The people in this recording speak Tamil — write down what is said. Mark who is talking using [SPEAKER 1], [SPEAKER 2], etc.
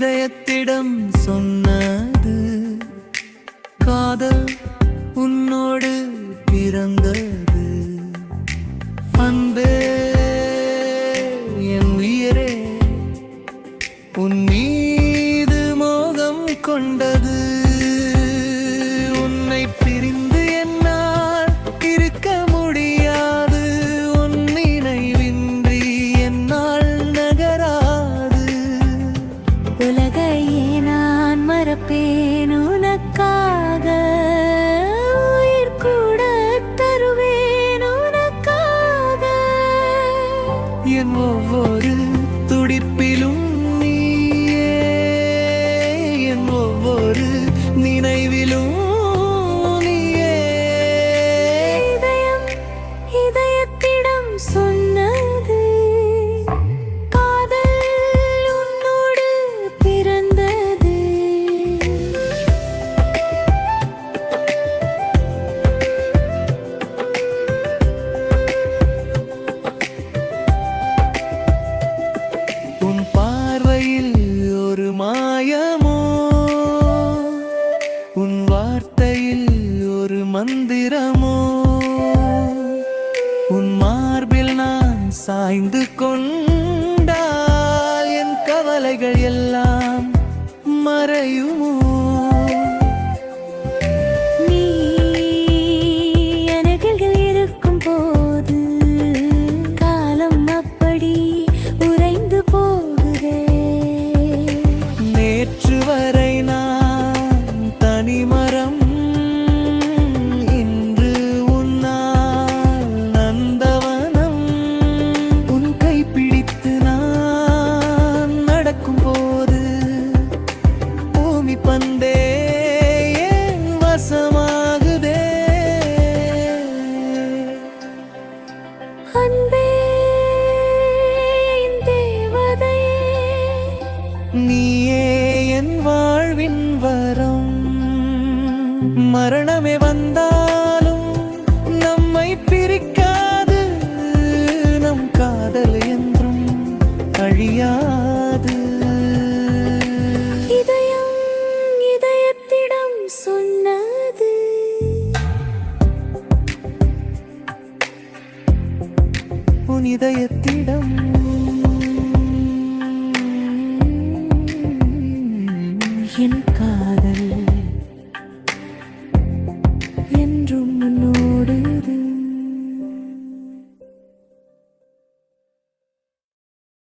[SPEAKER 1] இதயத்திடம் சொன்னது காதல் உன்னோடு பிறந்தது. been மந்திரமோ? உன் மார்பில் நான் சாய்ந்து கொண்டால் என் கவலைகள் எல்லாம் மறையுமோ? நீயே என் வாழ்வின் வரம். மரணமே வந்தாலும் நம்மை பிரிக்காது. நம் காதல் என்றும் அழியாது.
[SPEAKER 2] இதயம் இதயத்திடம் சொன்ன
[SPEAKER 1] உன் இதயத்திடம்.
[SPEAKER 2] என் காதல்.